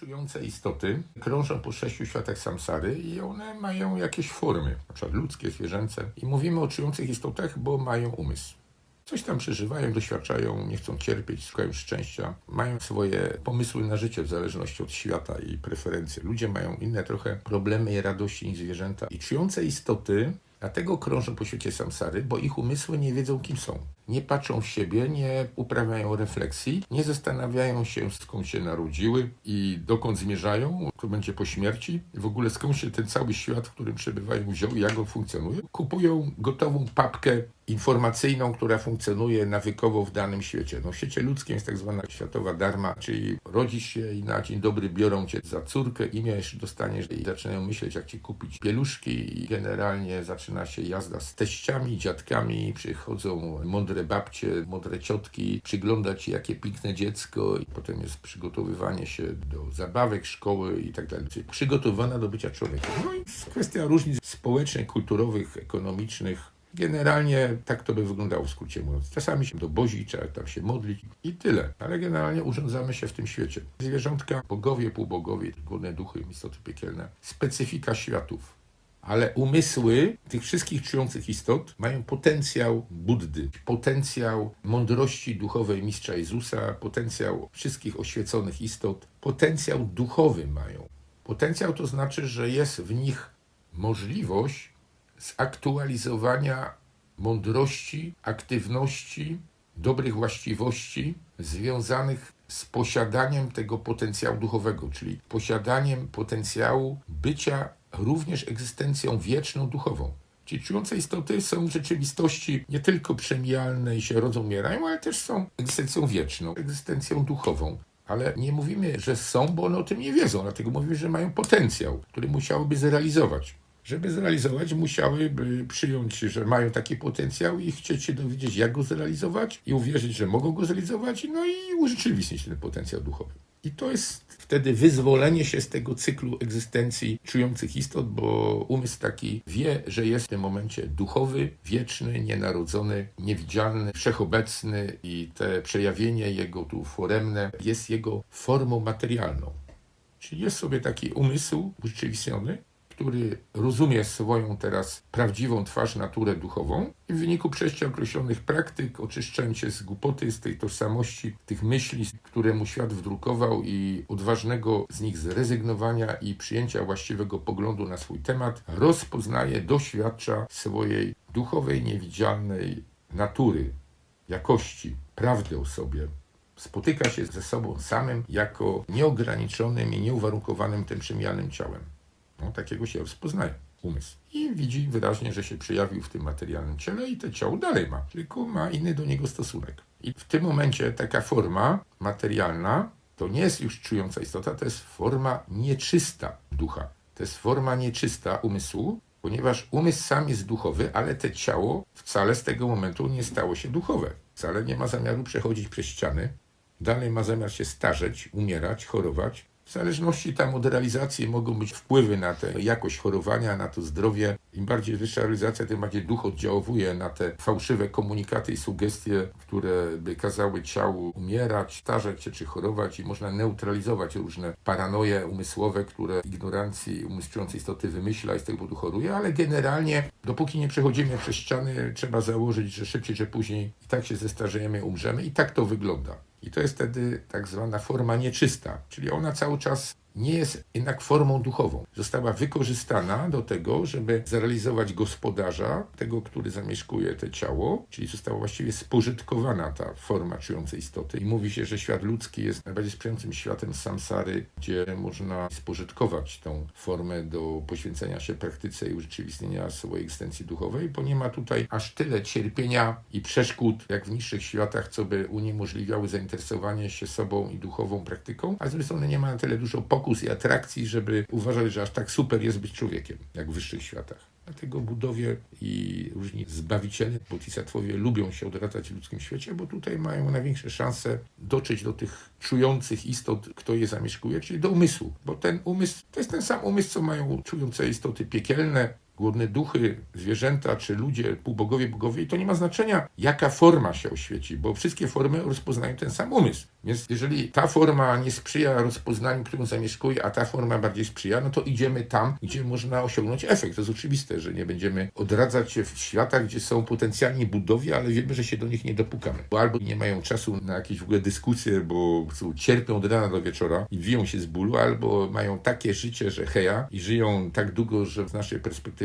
czujące istoty krążą po sześciu światach samsary i one mają jakieś formy, na przykład ludzkie, zwierzęce. I mówimy o czujących istotach, bo mają umysł. Coś tam przeżywają, doświadczają, nie chcą cierpieć, szukają szczęścia, mają swoje pomysły na życie w zależności od świata i preferencje. Ludzie mają inne trochę problemy i radości niż zwierzęta. I czujące istoty dlatego krążą po świecie samsary, bo ich umysły nie wiedzą, kim są. Nie patrzą w siebie, nie uprawiają refleksji, nie zastanawiają się, skąd się narodziły i dokąd zmierzają, kto będzie po śmierci, w ogóle skąd się ten cały świat, w którym przebywają, wziął i jak on funkcjonuje. Kupują gotową papkę informacyjną, która funkcjonuje nawykowo w danym świecie. No w świecie ludzkim jest tak zwana światowa darma, czyli rodzisz się i na dzień dobry biorą cię za córkę, imię jeszcze dostaniesz i zaczynają myśleć, jak ci kupić pieluszki i generalnie zaczyna się jazda z teściami, dziadkami, przychodzą mądre babcie, mądre ciotki, przyglądać się, jakie piękne dziecko i potem jest przygotowywanie się do zabawek, szkoły i tak dalej. Czyli przygotowana do bycia człowiekiem. No i kwestia różnic społecznych, kulturowych, ekonomicznych, Generalnie tak to by wyglądało w skrócie mówiąc. Czasami się dobozi, trzeba tam się modlić i tyle. Ale generalnie urządzamy się w tym świecie. Zwierzątka, bogowie, półbogowie, głodne duchy, istoty piekielne. Specyfika światów. Ale umysły tych wszystkich czujących istot mają potencjał Buddy, potencjał mądrości duchowej mistrza Jezusa, potencjał wszystkich oświeconych istot, potencjał duchowy mają. Potencjał to znaczy, że jest w nich możliwość zaktualizowania mądrości, aktywności, dobrych właściwości związanych z posiadaniem tego potencjału duchowego, czyli posiadaniem potencjału bycia również egzystencją wieczną duchową. Czyli czujące istoty są w rzeczywistości nie tylko przemijalne i się rodzą, umierają, ale też są egzystencją wieczną, egzystencją duchową. Ale nie mówimy, że są, bo one o tym nie wiedzą, dlatego mówimy, że mają potencjał, który musiałyby zrealizować. Żeby zrealizować, musiałyby przyjąć, że mają taki potencjał i chcieć się dowiedzieć, jak go zrealizować i uwierzyć, że mogą go zrealizować, no i urzeczywistnić ten potencjał duchowy. I to jest wtedy wyzwolenie się z tego cyklu egzystencji czujących istot, bo umysł taki wie, że jest w tym momencie duchowy, wieczny, nienarodzony, niewidzialny, wszechobecny i te przejawienie jego tu foremne jest jego formą materialną. Czyli jest sobie taki umysł urzeczywistniony, który rozumie swoją teraz prawdziwą twarz, naturę duchową i w wyniku przejścia określonych praktyk, oczyszczając się z głupoty, z tej tożsamości, tych myśli, które mu świat wdrukował i odważnego z nich zrezygnowania i przyjęcia właściwego poglądu na swój temat, rozpoznaje, doświadcza swojej duchowej, niewidzialnej natury, jakości, prawdy o sobie, spotyka się ze sobą samym jako nieograniczonym i nieuwarunkowanym tym przemijalnym ciałem. No, takiego się rozpoznaje umysł. I widzi wyraźnie, że się przejawił w tym materialnym ciele i to ciało dalej ma, tylko ma inny do niego stosunek. I w tym momencie taka forma materialna to nie jest już czująca istota, to jest forma nieczysta ducha. To jest forma nieczysta umysłu, ponieważ umysł sam jest duchowy, ale te ciało wcale z tego momentu nie stało się duchowe. Wcale nie ma zamiaru przechodzić przez ściany, dalej ma zamiar się starzeć, umierać, chorować, w zależności tam od realizacji mogą być wpływy na tę jakość chorowania, na to zdrowie. Im bardziej wyższa realizacja, tym bardziej duch oddziałuje na te fałszywe komunikaty i sugestie, które by kazały ciału umierać, starzeć się czy chorować i można neutralizować różne paranoje umysłowe, które ignorancji umysłującej istoty wymyśla i z tego powodu choruje, ale generalnie dopóki nie przechodzimy przez ściany, trzeba założyć, że szybciej czy później i tak się zestarzejemy, umrzemy. I tak to wygląda. I to jest wtedy tak zwana forma nieczysta, czyli ona cały czas nie jest jednak formą duchową. Została wykorzystana do tego, żeby zrealizować gospodarza, tego, który zamieszkuje to ciało, czyli została właściwie spożytkowana ta forma czującej istoty. I mówi się, że świat ludzki jest najbardziej sprzyjającym światem samsary, gdzie można spożytkować tą formę do poświęcenia się praktyce i urzeczywistnienia swojej egzystencji duchowej, bo nie ma tutaj aż tyle cierpienia i przeszkód, jak w niższych światach, co by uniemożliwiały zainteresowanie się sobą i duchową praktyką, a z drugiej strony nie ma na tyle dużo pokus i atrakcji, żeby uważać, że aż tak super jest być człowiekiem, jak w wyższych światach. Dlatego budowie i różni zbawiciele, bodhisattwowie lubią się odradzać w ludzkim świecie, bo tutaj mają największe szanse dotrzeć do tych czujących istot, kto je zamieszkuje, czyli do umysłu. Bo ten umysł to jest ten sam umysł, co mają czujące istoty piekielne, głodne duchy, zwierzęta, czy ludzie, półbogowie, bogowie, to nie ma znaczenia, jaka forma się oświeci, bo wszystkie formy rozpoznają ten sam umysł. Więc jeżeli ta forma nie sprzyja rozpoznaniu, którą zamieszkuje, a ta forma bardziej sprzyja, no to idziemy tam, gdzie można osiągnąć efekt. To jest oczywiste, że nie będziemy odradzać się w światach, gdzie są potencjalni budowie, ale wiemy, że się do nich nie dopukamy. Bo albo nie mają czasu na jakieś w ogóle dyskusje, bo cierpią od rana do wieczora i wiją się z bólu, albo mają takie życie, że heja i żyją tak długo, że z naszej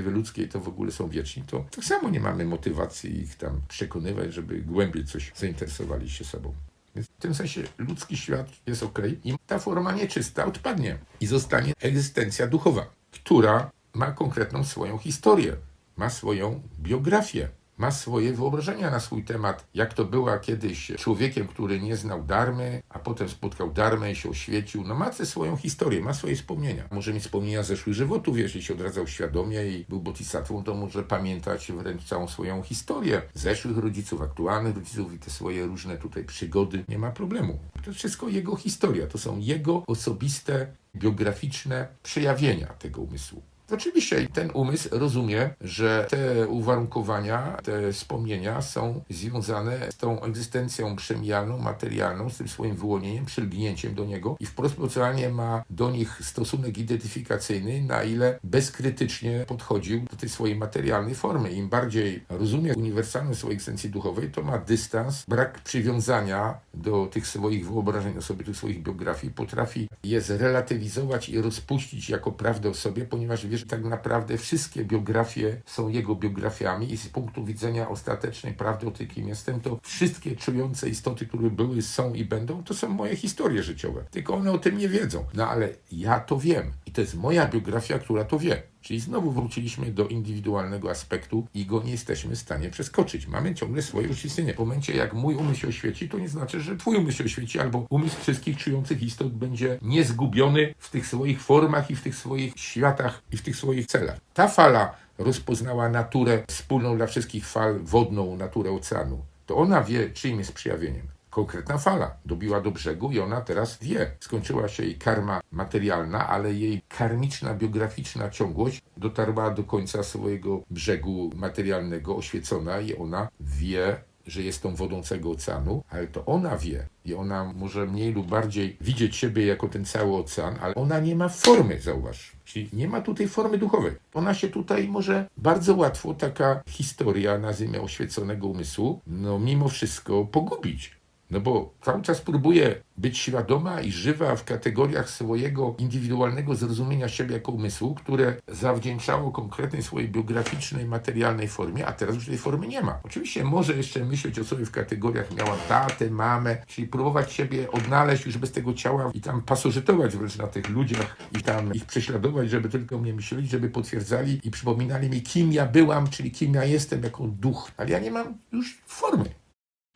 perspektywy ludzkiej to w ogóle są wieczni, to tak samo nie mamy motywacji ich tam przekonywać, żeby głębiej coś zainteresowali się sobą. Więc w tym sensie ludzki świat jest ok i ta forma nieczysta odpadnie i zostanie egzystencja duchowa, która ma konkretną swoją historię, ma swoją biografię, ma swoje wyobrażenia na swój temat, jak to była kiedyś człowiekiem, który nie znał darmy, a potem spotkał darmę i się oświecił. No ma swoją historię, ma swoje wspomnienia. Może mieć wspomnienia zeszłych żywotów, jeżeli się odradzał świadomie i był bodhisattvą, to może pamiętać wręcz całą swoją historię zeszłych rodziców, aktualnych rodziców i te swoje różne tutaj przygody. Nie ma problemu. To wszystko jego historia, to są jego osobiste, biograficzne przejawienia tego umysłu. Oczywiście ten umysł rozumie, że te uwarunkowania, te wspomnienia są związane z tą egzystencją przemijalną, materialną, z tym swoim wyłonieniem, przylgnięciem do niego i wprost proporcjonalnie ma do nich stosunek identyfikacyjny, na ile bezkrytycznie podchodził do tej swojej materialnej formy. Im bardziej rozumie uniwersalność swojej egzystencji duchowej, to ma dystans, brak przywiązania do tych swoich wyobrażeń o sobie, tych swoich biografii, potrafi je zrelatywizować i rozpuścić jako prawdę o sobie, ponieważ wie, że tak naprawdę wszystkie biografie są jego biografiami i z punktu widzenia ostatecznej prawdy o tym, kim jestem, to wszystkie czujące istoty, które były, są i będą, to są moje historie życiowe. Tylko one o tym nie wiedzą. No ale ja to wiem i to jest moja biografia, która to wie. Czyli znowu wróciliśmy do indywidualnego aspektu i go nie jesteśmy w stanie przeskoczyć. Mamy ciągle swoje oświecenie. W momencie, jak mój umysł się oświeci, to nie znaczy, że twój umysł się oświeci, albo umysł wszystkich czujących istot będzie niezgubiony w tych swoich formach i w tych swoich światach i w tych swoich celach. Ta fala rozpoznała naturę wspólną dla wszystkich fal, wodną naturę oceanu. To ona wie, czyim jest przejawieniem konkretna fala dobiła do brzegu i ona teraz wie. Skończyła się jej karma materialna, ale jej karmiczna, biograficzna ciągłość dotarła do końca swojego brzegu materialnego, oświecona i ona wie, że jest tą wodą całego oceanu, ale to ona wie i ona może mniej lub bardziej widzieć siebie jako ten cały ocean, ale ona nie ma formy, zauważ. Czyli nie ma tutaj formy duchowej. Ona się tutaj może bardzo łatwo, taka historia na ziemię oświeconego umysłu, no mimo wszystko pogubić. No bo cały czas próbuje być świadoma i żywa w kategoriach swojego indywidualnego zrozumienia siebie jako umysłu, które zawdzięczało konkretnej swojej biograficznej, materialnej formie, a teraz już tej formy nie ma. Oczywiście może jeszcze myśleć o sobie w kategoriach miała tatę, mamę, czyli próbować siebie odnaleźć już bez tego ciała i tam pasożytować wręcz na tych ludziach i tam ich prześladować, żeby tylko mnie myśleli, żeby potwierdzali i przypominali mi, kim ja byłam, czyli kim ja jestem jako duch. Ale ja nie mam już formy.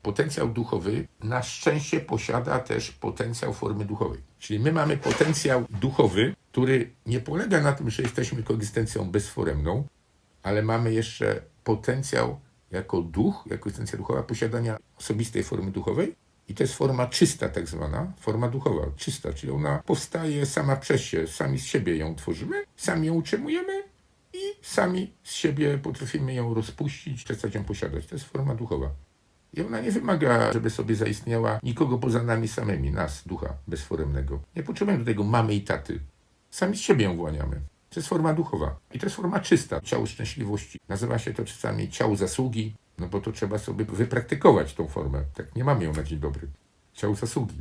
Potencjał duchowy na szczęście posiada też potencjał formy duchowej. Czyli my mamy potencjał duchowy, który nie polega na tym, że jesteśmy koegzystencją bezforemną, ale mamy jeszcze potencjał jako duch, jako egzystencja duchowa posiadania osobistej formy duchowej. I to jest forma czysta, tak zwana, forma duchowa, czysta, czyli ona powstaje sama przez się, sami z siebie ją tworzymy, sami ją utrzymujemy i sami z siebie potrafimy ją rozpuścić, przestać ją posiadać. To jest forma duchowa. I ona nie wymaga, żeby sobie zaistniała nikogo poza nami samymi, nas, ducha bezforemnego. Nie potrzebujemy do tego mamy i taty. Sami z siebie ją właniamy. To jest forma duchowa. I to jest forma czysta, ciało szczęśliwości. Nazywa się to czasami ciało zasługi, no bo to trzeba sobie wypraktykować tą formę. Tak nie mamy ją na dzień dobry. Ciało zasługi.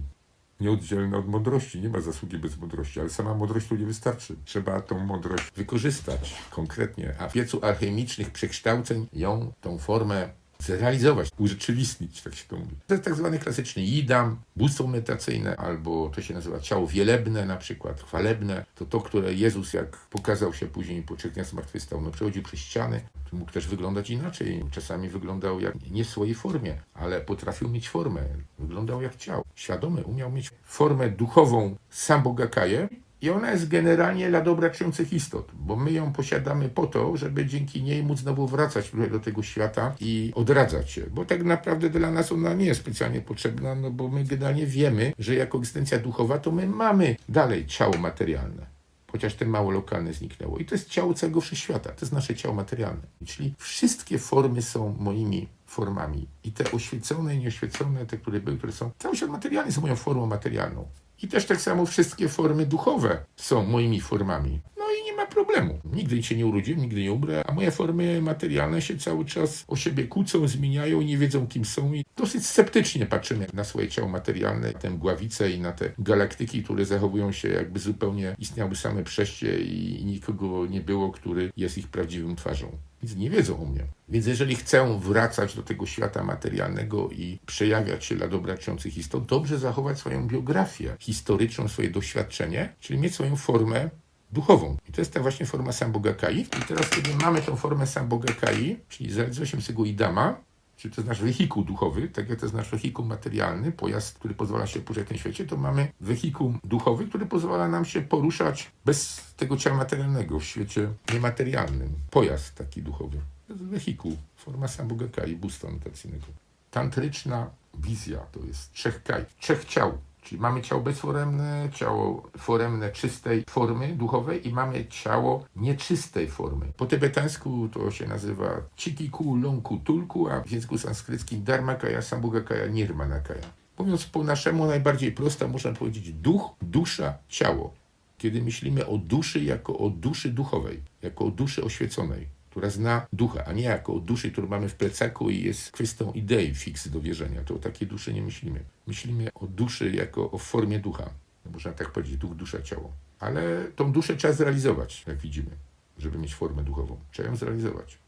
Nieoddzielne od mądrości. Nie ma zasługi bez mądrości, ale sama mądrość tu nie wystarczy. Trzeba tą mądrość wykorzystać konkretnie. A w wiecu alchemicznych przekształceń ją, tą formę zrealizować, urzeczywistnić, tak się to mówi. To jest tak zwany klasyczny idam, bóstwo medytacyjne, albo to się nazywa ciało wielebne na przykład, chwalebne. To to, które Jezus, jak pokazał się później po trzech dniach zmartwychwstał, no przechodził przez ściany, mógł też wyglądać inaczej. Czasami wyglądał jak nie w swojej formie, ale potrafił mieć formę. Wyglądał jak ciało. Świadomy, umiał mieć formę duchową sam Bogakaje, i ona jest generalnie dla dobra czujących istot, bo my ją posiadamy po to, żeby dzięki niej móc znowu wracać do tego świata i odradzać się. Bo tak naprawdę dla nas ona nie jest specjalnie potrzebna, no bo my generalnie wiemy, że jako egzystencja duchowa to my mamy dalej ciało materialne. chociaż ten mało lokalne zniknęło. I to jest ciało całego wszechświata, to jest nasze ciało materialne. Czyli wszystkie formy są moimi formami. I te oświecone i nieoświecone, te, które były, które są, cały świat materialny są moją formą materialną. I też tak samo wszystkie formy duchowe są moimi formami. No i nie ma problemu. Nigdy się nie urodziłem, nigdy nie umrę, a moje formy materialne się cały czas o siebie kłócą, zmieniają, nie wiedzą kim są i dosyć sceptycznie patrzymy na swoje ciało materialne, tę mgławicę i na te galaktyki, które zachowują się jakby zupełnie istniały same przeście i nikogo nie było, który jest ich prawdziwą twarzą. Nic nie wiedzą o mnie. Więc jeżeli chcę wracać do tego świata materialnego i przejawiać się dla dobra czyjących istot, dobrze zachować swoją biografię historyczną, swoje doświadczenie, czyli mieć swoją formę duchową. I to jest ta właśnie forma Sambogakai. I teraz, kiedy mamy tą formę Sambogakai, czyli zrealizował się tego Idama, czyli to jest nasz wehikuł duchowy, tak jak to jest nasz wehikuł materialny, pojazd, który pozwala się poruszać w tym świecie, to mamy wehikuł duchowy, który pozwala nam się poruszać bez tego ciała materialnego w świecie niematerialnym. Pojazd taki duchowy. To jest wehikuł, forma Sambogakai, busta notacyjnego. Tantryczna wizja to jest trzech kaj, trzech ciał. Czyli mamy ciało bezforemne, ciało foremne czystej formy duchowej i mamy ciało nieczystej formy. Po tybetańsku to się nazywa Chikiku Lonku Tulku, a w języku sanskryckim Dharmakaya, Sambhogakaya, Nirmanakaya. Mówiąc po naszemu najbardziej prosto, można powiedzieć duch, dusza, ciało. Kiedy myślimy o duszy jako o duszy duchowej, jako o duszy oświeconej, która zna ducha, a nie jako duszy, którą mamy w plecaku i jest kwestią idei fix do wierzenia. To o takiej duszy nie myślimy. Myślimy o duszy jako o formie ducha. No, Można tak powiedzieć, duch, dusza, ciało. Ale tą duszę trzeba zrealizować, jak widzimy, żeby mieć formę duchową. Trzeba ją zrealizować.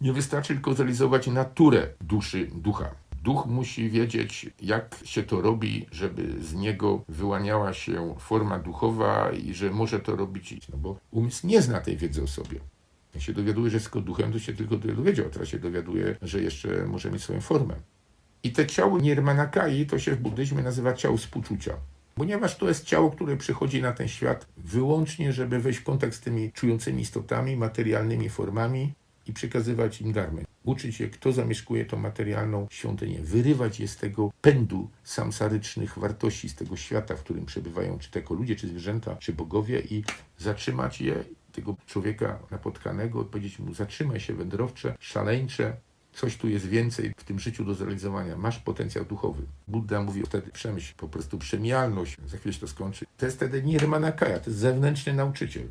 Nie wystarczy tylko zrealizować naturę duszy, ducha. Duch musi wiedzieć, jak się to robi, żeby z niego wyłaniała się forma duchowa i że może to robić, no bo umysł nie zna tej wiedzy o sobie. Jak się dowiaduje, że jest tylko duchem, to się tylko dowiedział, teraz się dowiaduje, że jeszcze może mieć swoją formę. I te ciało Nirmanakai to się w buddyzmie nazywa ciało współczucia. Ponieważ to jest ciało, które przychodzi na ten świat wyłącznie, żeby wejść w kontakt z tymi czującymi istotami, materialnymi formami i przekazywać im darmy. Uczyć je, kto zamieszkuje tą materialną świątynię, wyrywać je z tego pędu samsarycznych wartości, z tego świata, w którym przebywają, czy to jako ludzie, czy zwierzęta, czy bogowie i zatrzymać je, tego człowieka napotkanego, powiedzieć mu zatrzymaj się wędrowcze, szaleńcze, coś tu jest więcej w tym życiu do zrealizowania. Masz potencjał duchowy. Buddha mówi wtedy przemyśl, po prostu przemijalność, za chwilę się to skończy. To jest wtedy nirmanakaya, to jest zewnętrzny nauczyciel.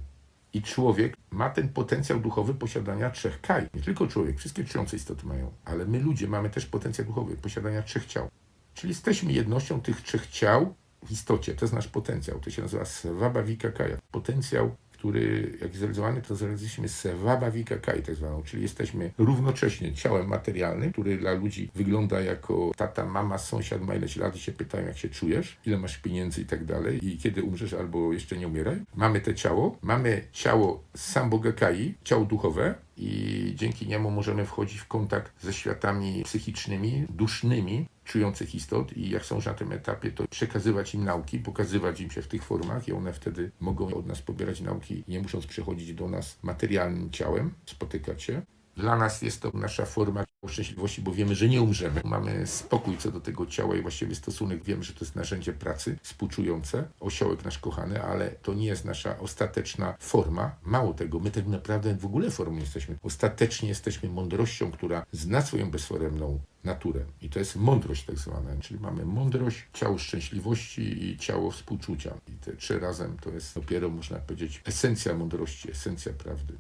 I człowiek ma ten potencjał duchowy posiadania trzech kaj. Nie tylko człowiek, wszystkie czujące istoty mają, ale my ludzie mamy też potencjał duchowy posiadania trzech ciał. Czyli jesteśmy jednością tych trzech ciał w istocie. To jest nasz potencjał. To się nazywa Svabhavika Kaya. Potencjał który, jak zrealizowany, to zrealizowaliśmy Sevaba Vikakai, tak zwaną, czyli jesteśmy równocześnie ciałem materialnym, który dla ludzi wygląda jako tata, mama, sąsiad ma ileś lat i się pytają, jak się czujesz, ile masz pieniędzy i tak dalej, i kiedy umrzesz albo jeszcze nie umieraj. Mamy te ciało, mamy ciało Sambogakai, ciało duchowe, i dzięki niemu możemy wchodzić w kontakt ze światami psychicznymi, dusznymi, czujących istot i jak są już na tym etapie, to przekazywać im nauki, pokazywać im się w tych formach i one wtedy mogą od nas pobierać nauki, nie musząc przechodzić do nas materialnym ciałem, spotykać się. Dla nas jest to nasza forma szczęśliwości, bo wiemy, że nie umrzemy. Mamy spokój co do tego ciała i właściwy stosunek. Wiemy, że to jest narzędzie pracy, współczujące, osiołek nasz kochany, ale to nie jest nasza ostateczna forma. Mało tego, my tak naprawdę w ogóle formą jesteśmy. Ostatecznie jesteśmy mądrością, która zna swoją bezforemną naturę. I to jest mądrość tak zwana. Czyli mamy mądrość, ciało szczęśliwości i ciało współczucia. I te trzy razem to jest dopiero, można powiedzieć, esencja mądrości, esencja prawdy.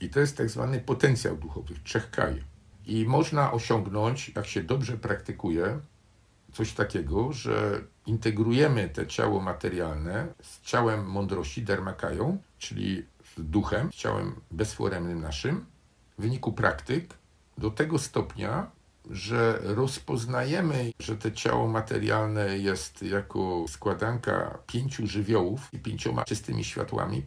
I to jest tak zwany potencjał duchowy, trzech kaj. I można osiągnąć, jak się dobrze praktykuje, coś takiego, że integrujemy te ciało materialne z ciałem mądrości, dharmakają, czyli z duchem, z ciałem bezforemnym naszym, w wyniku praktyk, do tego stopnia, że rozpoznajemy, że to ciało materialne jest jako składanka pięciu żywiołów i pięcioma czystymi światłami,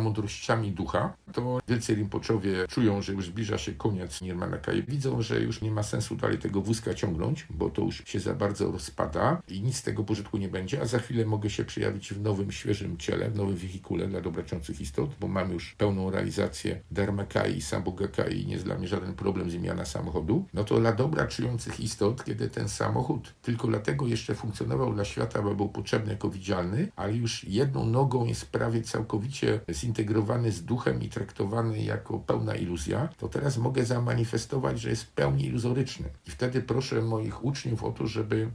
mądrościami ducha, to wielcy Rimpoczowie czują, że już zbliża się koniec Nirmanakai. Widzą, że już nie ma sensu dalej tego wózka ciągnąć, bo to już się za bardzo rozpada i nic z tego pożytku nie będzie, a za chwilę mogę się przejawić w nowym, świeżym ciele, w nowym wehikule dla dobraczących istot, bo mam już pełną realizację Dharmakai i Sambogakai i nie jest dla mnie żaden problem zmiana samochodu. No to dla dobra czujących istot, kiedy ten samochód tylko dlatego jeszcze funkcjonował dla świata, bo był potrzebny jako widzialny, ale już jedną nogą jest prawie całkowicie ogóle zintegrowany z duchem i traktowany jako pełna iluzja, to teraz mogę zamanifestować, że jest w pełni iluzoryczny. I wtedy proszę moich uczniów o to, żeby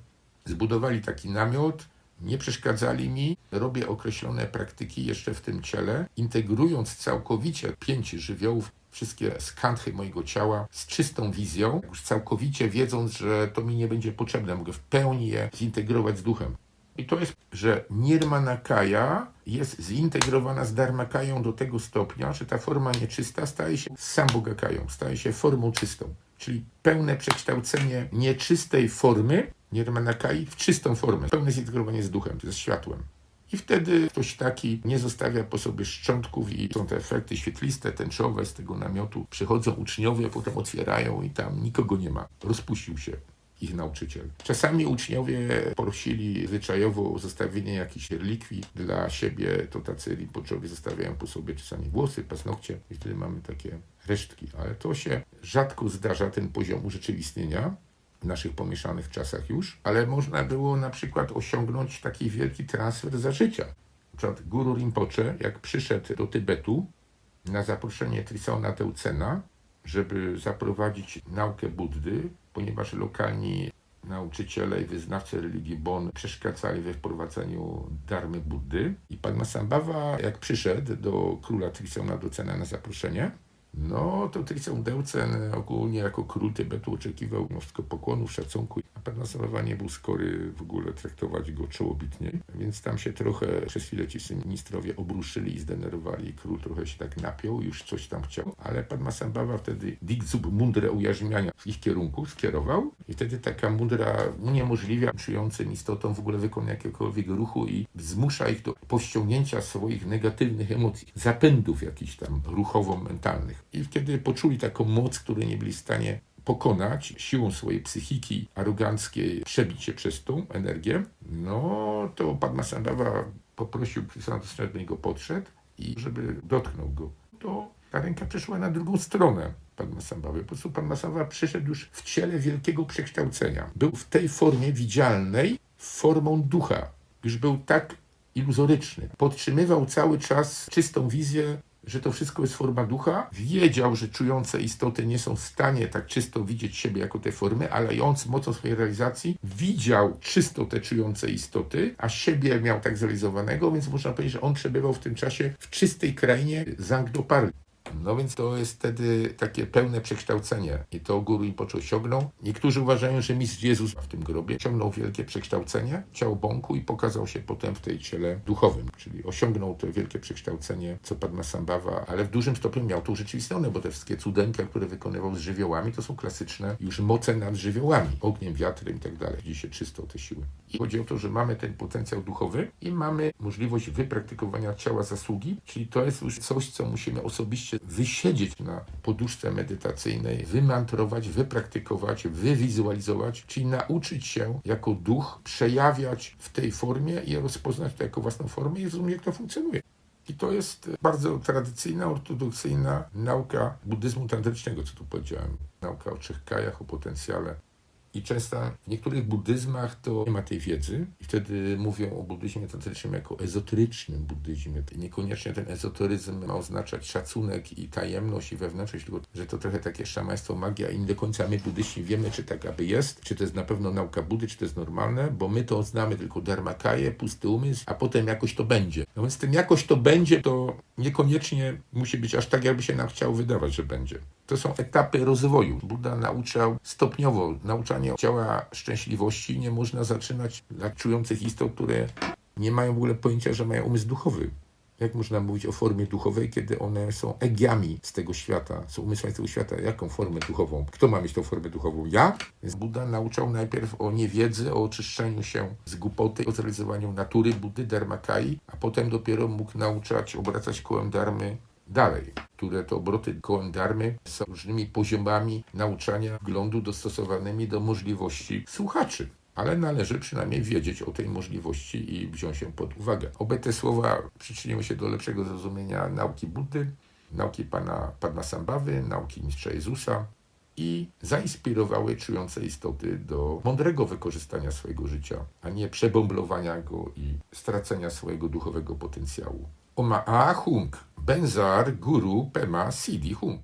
zbudowali taki namiot, nie przeszkadzali mi, robię określone praktyki jeszcze w tym ciele, integrując całkowicie pięć żywiołów, wszystkie skantchy mojego ciała z czystą wizją, już całkowicie wiedząc, że to mi nie będzie potrzebne, mogę w pełni je zintegrować z duchem. I to jest, że Nirmanakaya jest zintegrowana z Dharmakają do tego stopnia, że ta forma nieczysta staje się Sambhogakają, staje się formą czystą. Czyli pełne przekształcenie nieczystej formy Nirmanakai w czystą formę, pełne zintegrowanie z duchem, ze światłem. I wtedy ktoś taki nie zostawia po sobie szczątków i są te efekty świetliste, tęczowe z tego namiotu. Przychodzą uczniowie, potem otwierają i tam nikogo nie ma. Rozpuścił się ich nauczyciel. Czasami uczniowie prosili zwyczajowo o zostawienie jakichś relikwii dla siebie, to tacy rinpochowie zostawiają po sobie czasami włosy, paznokcie i wtedy mamy takie resztki. Ale to się rzadko zdarza, ten poziom urzeczywistnienia w naszych pomieszanych czasach już, ale można było na przykład osiągnąć taki wielki transfer za życia. Na przykład Guru Rinpoche, jak przyszedł do Tybetu na zaproszenie Trisona Teucena, żeby zaprowadzić naukę Buddy, ponieważ lokalni nauczyciele i wyznawcy religii Bon przeszkadzali we wprowadzeniu darmy Buddy. I pan Masambhava, jak przyszedł do króla Trisona Teucena na zaproszenie, no, to Tristan Deutzen ogólnie jako król Tybetu oczekiwał mnóstwo pokłonów, szacunku, nie był skory w ogóle traktować go czołobitnie, więc tam się trochę przez chwilę ci ministrowie obruszyli i zdenerwowali. Król trochę się tak napiął, już coś tam chciał, ale pan Masambawa wtedy Digzub mundrę ujarzmiania w ich kierunku skierował i wtedy taka mundra uniemożliwia czującym istotom w ogóle wykonanie jakiegokolwiek ruchu i zmusza ich do powściągnięcia swoich negatywnych emocji, zapędów jakichś tam ruchowo-mentalnych. I kiedy poczuli taką moc, której nie byli w stanie pokonać siłą swojej psychiki aroganckiej, przebić się przez tą energię, no to pan Masandawa poprosił Krishna, niego podszedł i żeby dotknął go. To ta ręka przeszła na drugą stronę pan Masambawy. Po prostu pan Masambawa przyszedł już w ciele wielkiego przekształcenia. Był w tej formie widzialnej formą ducha. Już był tak iluzoryczny. Podtrzymywał cały czas czystą wizję że to wszystko jest forma ducha, wiedział, że czujące istoty nie są w stanie tak czysto widzieć siebie jako te formy, ale on z mocą swojej realizacji widział czysto te czujące istoty, a siebie miał tak zrealizowanego, więc można powiedzieć, że on przebywał w tym czasie w czystej krainie Zangdoparli. No więc to jest wtedy takie pełne przekształcenie i to Guru i począł osiągnął. Niektórzy uważają, że mistrz Jezus w tym grobie osiągnął wielkie przekształcenie ciał bąku i pokazał się potem w tej ciele duchowym, czyli osiągnął to wielkie przekształcenie, co Padma Sambhava, ale w dużym stopniu miał to urzeczywistnione, bo te wszystkie cudenka, które wykonywał z żywiołami, to są klasyczne już moce nad żywiołami, ogniem, wiatrem i tak dalej. Dzisiaj czysto te siły. I chodzi o to, że mamy ten potencjał duchowy i mamy możliwość wypraktykowania ciała zasługi, czyli to jest już coś, co musimy osobiście wysiedzieć na poduszce medytacyjnej, wymantrować, wypraktykować, wywizualizować, czyli nauczyć się jako duch przejawiać w tej formie i rozpoznać to jako własną formę i zrozumieć, jak to funkcjonuje. I to jest bardzo tradycyjna, ortodoksyjna nauka buddyzmu tantrycznego, co tu powiedziałem. Nauka o trzech kajach, o potencjale i często w niektórych buddyzmach to nie ma tej wiedzy i wtedy mówią o buddyzmie tantrycznym jako ezoterycznym buddyzmie. Niekoniecznie ten ezoteryzm ma oznaczać szacunek i tajemność i wewnętrzność, tylko że to trochę takie szamaństwo, magia i nie do końca my buddyści wiemy, czy tak aby jest, czy to jest na pewno nauka Buddy, czy to jest normalne, bo my to znamy tylko dharmakaję, pusty umysł, a potem jakoś to będzie. No więc tym jakoś to będzie, to niekoniecznie musi być aż tak, jakby się nam chciało wydawać, że będzie. To są etapy rozwoju. Buddha nauczał stopniowo. Nauczanie ciała szczęśliwości nie można zaczynać dla czujących istot, które nie mają w ogóle pojęcia, że mają umysł duchowy. Jak można mówić o formie duchowej, kiedy one są egiami z tego świata, są umysłami z tego świata? Jaką formę duchową? Kto ma mieć tą formę duchową? Ja? Więc Buddha nauczał najpierw o niewiedzy, o oczyszczeniu się z głupoty, o zrealizowaniu natury Buddy, Dharmakai, a potem dopiero mógł nauczać, obracać kołem Dharmy dalej, które to obroty kołem darmy są różnymi poziomami nauczania wglądu dostosowanymi do możliwości słuchaczy. Ale należy przynajmniej wiedzieć o tej możliwości i wziąć ją pod uwagę. Obe te słowa przyczyniły się do lepszego zrozumienia nauki Buddy, nauki pana Padmasambhawy, nauki mistrza Jezusa i zainspirowały czujące istoty do mądrego wykorzystania swojego życia, a nie przebąblowania go i stracenia swojego duchowego potencjału. Oma A Hung, Benzar Guru Pema Sidi Hung.